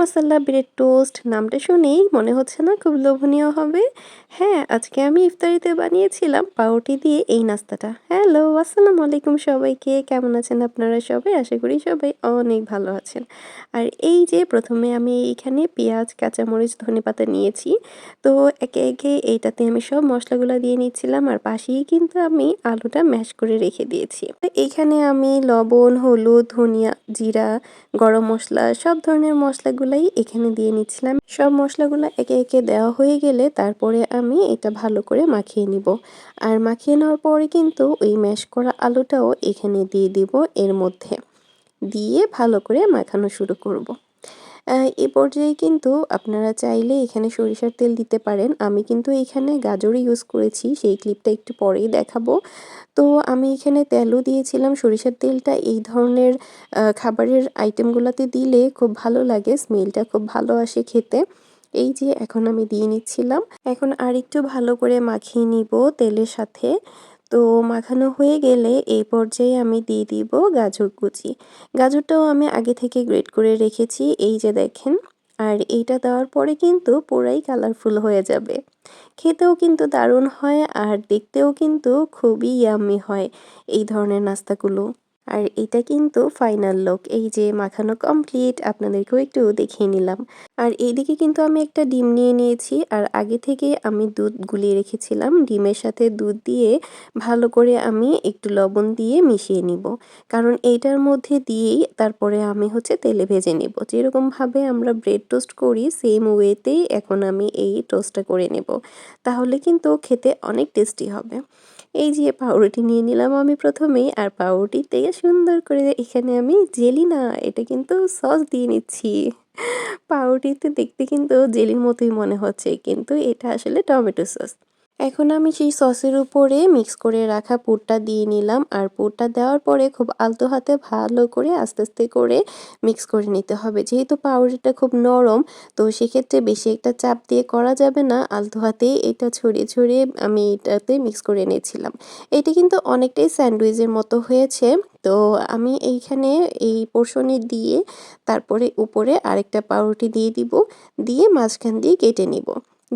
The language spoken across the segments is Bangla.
মশালা, ব্রেড টোস্ট, নামটা শুনেই মনে হচ্ছে না খুব লোভনীয় হবে। হ্যাঁ আজকে আমি ইফতারিতে বানিয়েছিলাম পাউরুটি দিয়ে এই নাস্তাটা। হ্যালো, আসসালামু আলাইকুম সবাইকে। কেমন আছেন আপনারা সবাই? আশা করি সবাই অনেক ভালো আছেন। আর এই যে প্রথমে আমি এইখানে পেঁয়াজ, কাঁচামরিচ, ধনে পাতা নিয়েছি। তো একে একে এইটাতে আমি সব মশলাগুলো দিয়ে নিচ্ছিলাম আর পাশেই কিন্তু আমি আলুটা ম্যাশ করে রেখে দিয়েছি। এইখানে আমি লবণ, হলুদ, ধনিয়া, জিরা, গরম মশলা সব ধরনের মশলাগুলাই এখানে দিয়ে নিচ্ছিলাম। সব মশলাগুলো একে একে দেওয়া হয়ে গেলে তারপরে আমি এটা ভালো করে মাখিয়ে নিব। আর মাখিয়ে নেওয়ার পরে কিন্তু ওই ম্যাশ করা আলুটাও এখানে দিয়ে দিব এর মধ্যে। দিয়ে ভালো করে মাখানো শুরু করব। এ পর্যায়ে কিন্তু আপনারা চাইলে এখানে সরিষার তেল দিতে পারেন। আমি কিন্তু এখানে গাজরই ইউজ করেছি, সেই ক্লিপটা একটু পরেই দেখাবো। তো আমি এখানে তেলও দিয়েছিলাম। সরিষার তেলটা এই ধরনের খাবারের আইটেমগুলোতে দিলে খুব ভালো লাগে স্মেলটা খুব ভালো আসে খেতে। এই যে এখন আমি দিয়ে নিচ্ছিলাম। এখন আর একটু ভালো করে মাখিয়ে নিব তেলের সাথে। তো মাখানো হয়ে গেলে এই পর্যায়ে আমি দিয়ে দিব গাজর কুচি। গাজরটাও আমি আগে থেকে গ্রেট করে রেখেছি, এই যে দেখেন। আর এইটা দেওয়ার পরে কিন্তু পুরাই কালারফুল হয়ে যাবে। খেতেও কিন্তু দারুণ হয় আর দেখতেও কিন্তু খুবই ইয়াম্মি হয় এই ধরনের নাস্তাগুলো। আর এটা কিন্তু ফাইনাল লুক এই যে মাখানো কমপ্লিট আপনাদেরকেও একটু দেখিয়ে নিলাম। আর এইদিকে কিন্তু আমি একটা ডিম নিয়ে নিয়েছি, আর আগে থেকে আমি দুধ গুলিয়ে রেখেছিলাম। ডিমের সাথে দুধ দিয়ে ভালো করে আমি একটু লবণ দিয়ে মিশিয়ে নিব। কারণ এইটার মধ্যে দিয়েই তারপরে আমি হচ্ছে তেলে ভেজে নেব। যেরকমভাবে আমরা ব্রেড টোস্ট করি সেম ওয়েতেই এখন আমি এই টোস্টটা করে নেব। তাহলে কিন্তু খেতে অনেক টেস্টি হবে। এই যে পাউরুটি নিয়ে নিলাম আমি প্রথমেই, আর পাউরুটিতে সুন্দর করে এখানে আমি জেলি না এটা কিন্তু সস দিয়ে নিচ্ছি। পাউরুটিতে দেখতে কিন্তু জেলির মতোই মনে হচ্ছে, কিন্তু এটা আসলে টমেটো সস। এখন আমি সেই সসের উপরে মিক্স করে রাখা পুরটা দিয়ে নিলাম আর পুরটা দেওয়ার পরে খুব আলতো হাতে ভালো করে আস্তে আস্তে করে মিক্স করে নিতে হবে। যেহেতু পাউরুটিটা খুব নরম, তো সেক্ষেত্রে বেশি একটা চাপ দিয়ে করা যাবে না। আলতো হাতে এটা ছড়িয়ে ছড়িয়ে আমি এটাতে মিক্স করে নিয়েছিলাম এটি কিন্তু অনেকটাই স্যান্ডউইচের মতো হয়েছে। তো আমি এইখানে এই পোর্শনে দিয়ে তারপরে উপরে আরেকটা পাউরুটি দিয়ে দিব, দিয়ে মাঝখান দিয়ে কেটে নিব।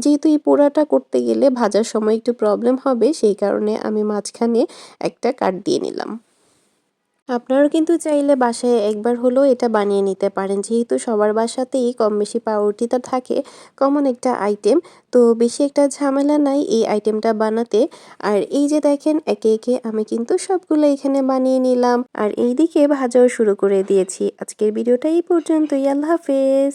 যেহেতু এই পোড়াটা করতে গেলে ভাজার সময় একটু প্রবলেম হবে, সেই কারণে আমি মাঝখানে একটা কাট দিয়ে নিলাম। আপনারাও কিন্তু চাইলে বাসায় একবার হলেও এটা বানিয়ে নিতে পারেন। যেহেতু সবার বাসাতেই কম বেশি পাউরুটিটা থাকে কমন একটা আইটেম তো বেশি একটা ঝামেলা নাই এই আইটেমটা বানাতে। আর এই যে দেখেন, একে একে আমি কিন্তু সবগুলো এখানে বানিয়ে নিলাম। আর এইদিকে ভাজাও শুরু করে দিয়েছি। আজকের ভিডিওটা এই পর্যন্তই। আল্লাহ হাফেজ।